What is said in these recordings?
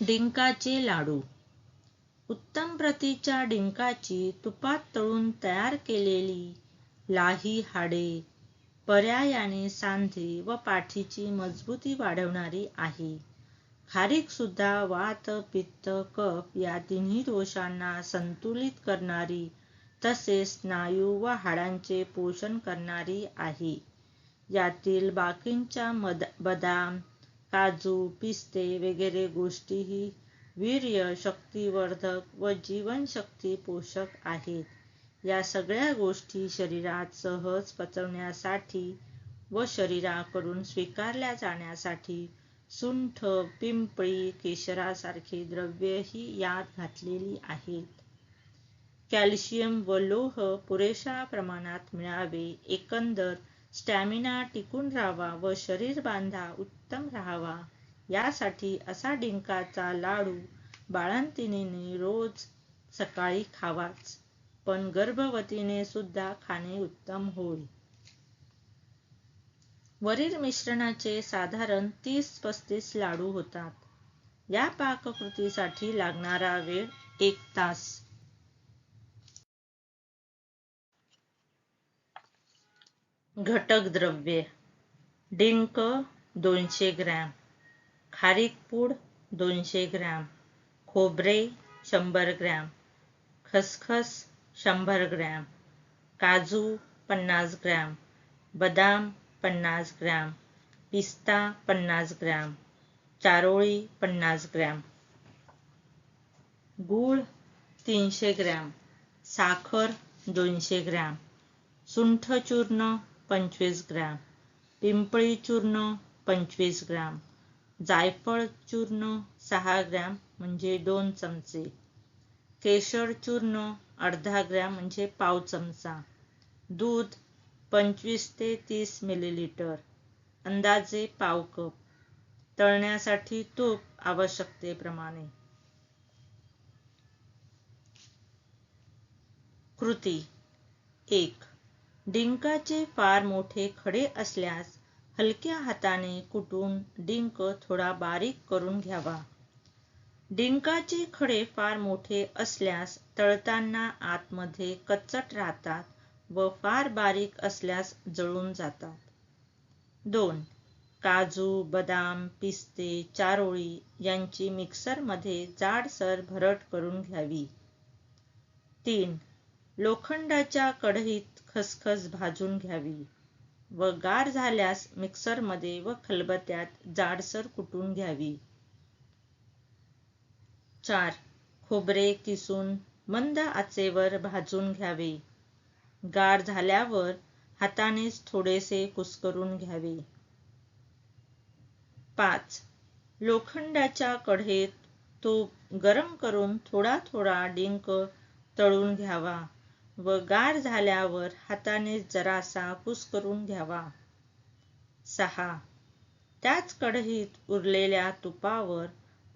डिंकाचे लाडू. उत्तम प्रतीच्या डिंकाची तुपात तळून तयार केलेली लाही हाडे पर्यायाने सांधे व पाठीची मजबूती वाढवणारी आहे. खारीक सुद्धा वात पित्त कप या तिन्ही दोषांना संतुलित करणारी तसेच स्नायू व हाडांचे पोषण करणारी आहे. यातील बाकींच्या बदाम काजू पिस्ते वगैरे गोष्टीही वीर्य शक्तिवर्धक व जीवनशक्ती पोषक आहेत. या सगळ्या गोष्टी शरीरात सहज पचवण्यासाठी व शरीराकडून स्वीकारल्या जाण्यासाठी सुंठ पिंपळी केशरासारखी द्रव्यही यात घातलेली आहेत. कॅल्शियम व लोह पुरेशा प्रमाणात मिळावे एकंदर स्टॅमिना टिकून राहावा व शरीर बांधा उत्तम राहावा. यासाठी असा डिंकाचा लाडू बाळंतिणीने रोज सकाळी खावाच. पण गर्भवतीने सुद्धा खाणे उत्तम होय. वरील मिश्रणाचे साधारण तीस पस्तीस लाडू होतात. या पाककृतीसाठी लागणारा वेळ एक तास. घटक द्रव्ये, डिंक दोनशे ग्रॅम, खारीक पूड दोनशे ग्रॅम, खोबरे शंभर ग्रॅम, खसखस शंभर ग्रॅम, काजू पन्नास ग्रॅम, बदाम पन्नास ग्रॅम, पिस्ता पन्नास ग्रॅम, चारोळी पन्नास ग्रॅम. गूळ तीनशे ग्रॅम, साखर दोनशे ग्रॅम सुंठ चूर्ण पंचवीस ग्रॅम. पिंपळी चूर्ण पंचवीस ग्रॅम. जायफळ चूर्ण सहा ग्रॅम म्हणजे दोन चमचे. केशर चूर्ण अर्धा ग्रॅम म्हणजे पाव चमचा. दूध पंचवीस ते तीस मिलीलिटर. अंदाजे पाव कप. तळण्यासाठी तूप आवश्यकतेप्रमाणे. कृती. एक. डिंकाचे फार मोठे खडे असल्यास हलक्या हाताने कुटून डिंक थोडा बारीक करून घ्यावा. डिंकाचे खडे फार मोठे असल्यास तळताना आतमध्ये कच्चट राहतात व फार बारीक असल्यास जळून जातात. दोन काजू बदाम पिस्ते चारोळी यांची मिक्सरमध्ये जाडसर भरट करून घ्यावी. तीन लोखंडाच्या कढईत खसखस भाजून घ्यावी व गार झाल्यास मिक्सरमध्ये व खलबत्यात जाडसर कुटून घ्यावी. चार. खोबरे किसून मंद आचेवर भाजून घ्यावे. गार झाल्यावर हातानेच थोडेसे कुस्करून घ्यावे. पाच. लोखंडाच्या कढईत तूप गरम करून थोडा थोडा डिंक तळून घ्यावा. व गार झाल्यावर हाताने जरासा कुस्करून घ्यावा. सहा. त्याच कढईत उरलेल्या तुपावर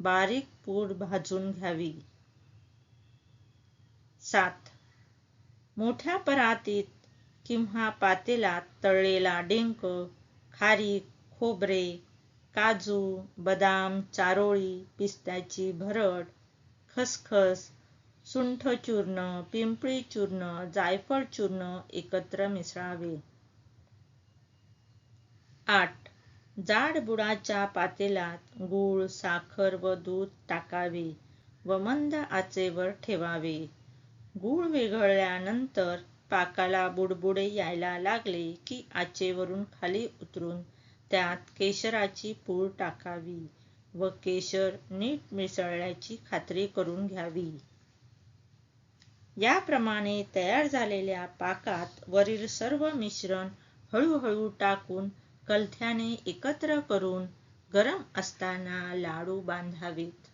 बारीक पूड भाजून घ्यावी. सात. मोठ्या परातीत किंवा पातेलात तळलेला डेंक खारीक खोबरे काजू बदाम चारोळी पिस्त्याची भरड खसखस सुंठ चूर्ण पिंपळी चूर्ण जायफळ चूर्ण एकत्र मिसळावे. आठ. जाड बुडाच्या पातेलात गूळ साखर व दूध टाकावे व मंद आचेवर ठेवावे. गूळ विघळल्यानंतर पाकाला बुडबुडे यायला लागले की आचेवरून खाली उतरून त्यात केशराची पूड टाकावी व केशर नीट मिसळल्याची खात्री करून घ्यावी. याप्रमाणे तयार झालेल्या पाकात वरील सर्व मिश्रण हळूहळू टाकून कलथ्याने एकत्र करून गरम असताना लाडू बांधावेत.